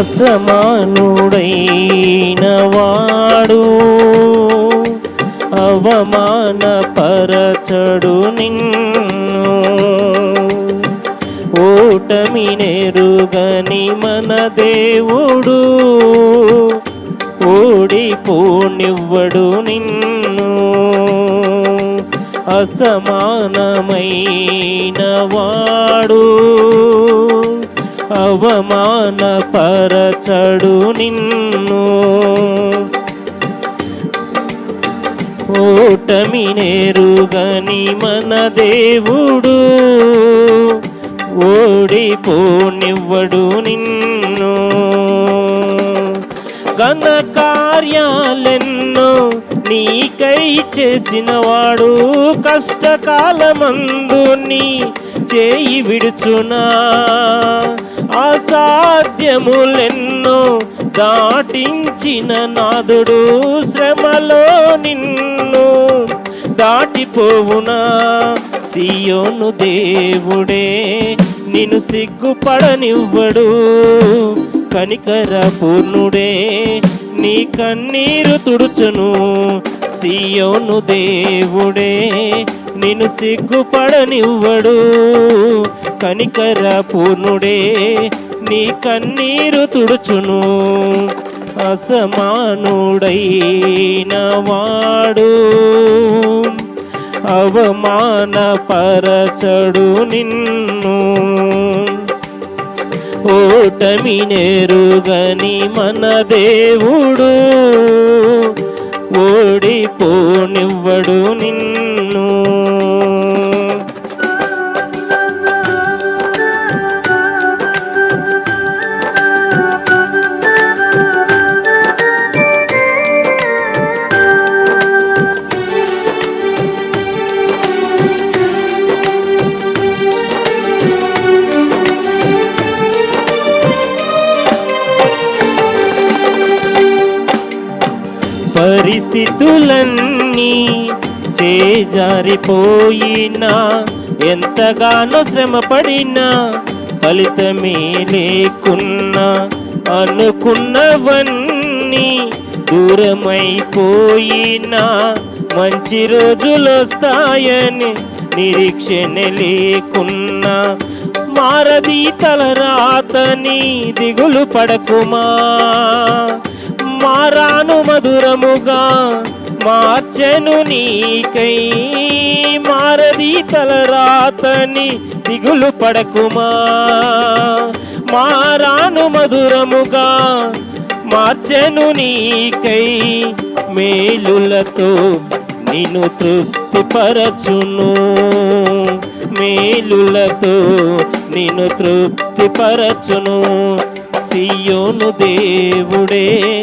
అసమానుడైన వాడు అవమానపరచడు నిన్ను. ఓటమి నెరుగని మన దేవుడు ఓడిపోనివ్వడు నిన్ను. అసమానమైన వాడు అవమానపరచడు నిన్ను. ఓటమి నేరుగని మన దేవుడు ఓడిపోనివ్వడు నిన్ను. ఘన కార్యాలెన్నో నీకై చేసినవాడు కష్టకాలమందు నీ చేయి విడుచునా. అసాధ్యములెన్నో దాటించిన నాదుడు శ్రమలో నిన్ను దాటిపోవునా. సియోను దేవుడే నిన్ను సిగ్గుపడనివ్వడు. కనికర పూర్ణుడే నీ కన్నీరు తుడుచును. సియోను దేవుడే నిన్ను సిగ్గుపడనివ్వడు. కనికర పూర్ణుడే నీ కన్నీరు తుడుచును. అసమానుడైన వాడు అవమాన పరచడు నిన్ను. ఓటమి నేరుగని మన దేవుడు ఓడిపోనివ్వడు నిన్ను. పరిస్థితులన్నీ చేజారిపోయినా ఎంతగానో శ్రమపడినా ఫలితమే లేకున్నా అనుకున్నవన్నీ దూరమైపోయినా మంచి రోజులు వస్తాయని నిరీక్షణ లేకున్నా మారది తలరాతని దిగులు పడకుమా? మారాను మధురముగా మార్చెను నీకై. మారది తలరాతని దిగులు పడకుమా. మారాను మధురముగా మార్చెను నీకై. మేలులతో నిన్ను తృప్తిపరచును. మేలులతో నిన్ను తృప్తిపరచును. సియోను దేవుడే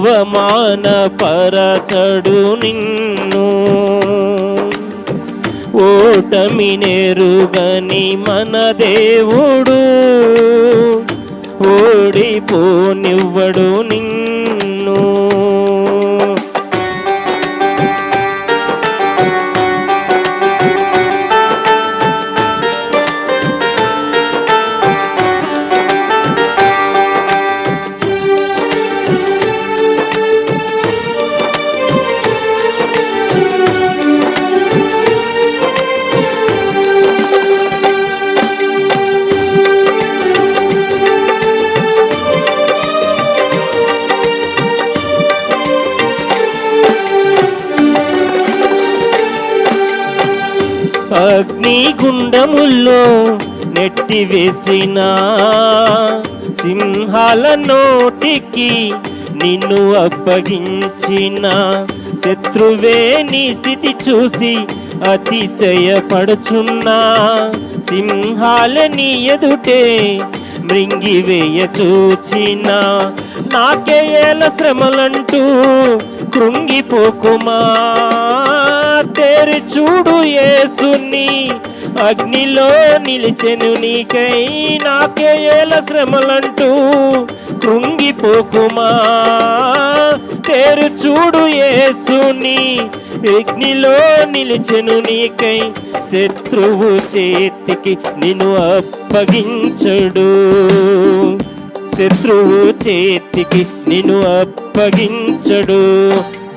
అవమానపరచడు నిన్ను. ఓటమి నెరుగని మన దేవుడు. ఓడిపోనివ్వడు నిన్ను అగ్నిగుండముల్లో నెట్టివేసిన సింహాల నోటికి నిన్ను అప్పగించిన శత్రువే నీ స్థితి చూసి అతిశయపడుచున్నా సింహాలని ఎదుటే మృంగివేయ చూచిన నాకే శ్రమలంటూ కృంగిపోకుమా? తేరి చూడు ఏసుని అగ్నిలో నిలిచెను నీకై నాకే ఏల శ్రమలంటూ కృంగిపోకుమా. తేరు చూడు ఏసుని అగ్నిలో నిలిచెను నీకై శత్రువు చేతికి నిన్ను అప్పగించడు. శత్రువు చేతికి నిన్ను అప్పగించడు.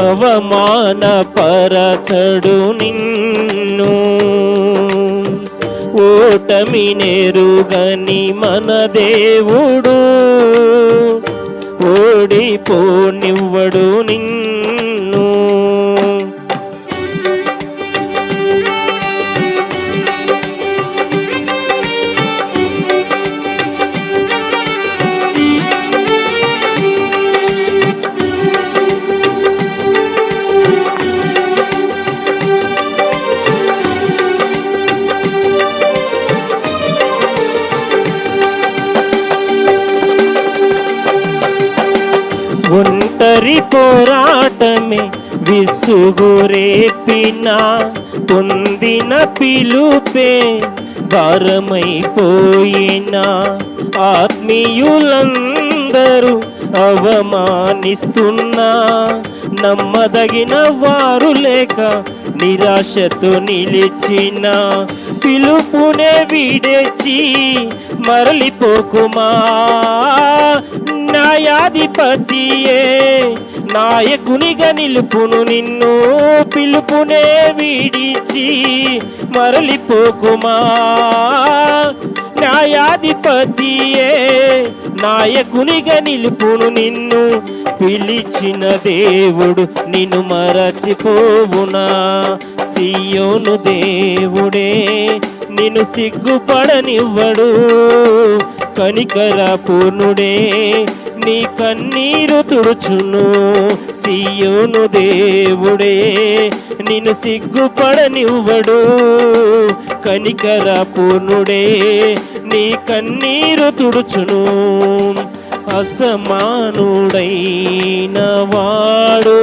అవమానపరచడు నిన్ను. ఓటమి నేరుగని మన దేవుడు. ఓడిపోనివ్వడు నిన్ను. ఒంటరి పోరాటమే విసుగురేపిన పొందిన పిలుపే భారమైపోయిన. ఆత్మీయులందరూ అవమానిస్తున్నా నమ్మదగిన వారు లేక నిరాశతో నిలిచిన. పిలుపునే విడచి మరలిపోకుమా? న్యాయాధిపతియే. నాయకునిగా నిలుపును నిన్ను పిలుపునే విడిచి మరలిపోకుమా. న్యాయాధిపతియే నాయకునిగా నిలుపును నిన్ను పిలిచిన దేవుడు నిన్ను మరచిపోవునా. సియోను దేవుడే నిన్ను సిగ్గుపడనివ్వడు. కనికర పూర్ణుడే నీ కన్నీరు తుడుచును. సీయోను దేవుడే నిన్ను సిగ్గుపడనివ్వడు. కనికర పూర్ణుడే నీ కన్నీరు తుడుచును. అసమానుడైన వాడు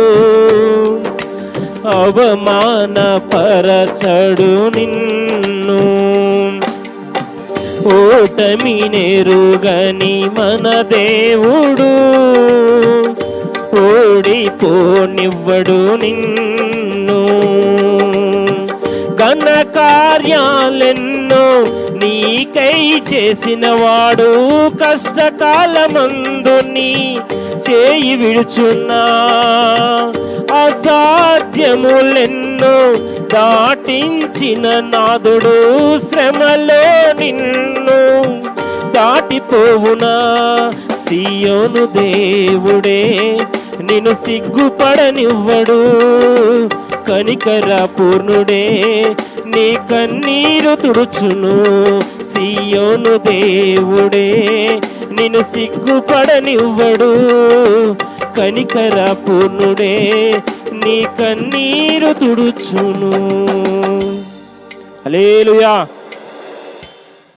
అవమానపరచడు నిన్ను. ఓటమి నేరుగని మన దేవుడు. ఓడిపోనివ్వడు నిన్ను. ఘన కార్యాలెన్నో నీకై చేసిన వాడు కష్టకాలమందు నీ చేయి విడుచున్నా. అసాధ్యములెన్నో దాటించిన నాదుడు శ్రమలో నిన్ను దాటిపోవునా? సియోను దేవుడే నిన్ను సిగ్గుపడనివ్వడు. కనికర పూర్ణుడే నీ కన్నీరు తుడుచును. సియోను దేవుడే నిన్ను సిగ్గుపడనివ్వడు. కనికర పూర్ణుడే నీ కన్నీరు తుడుచును. అలేలుయా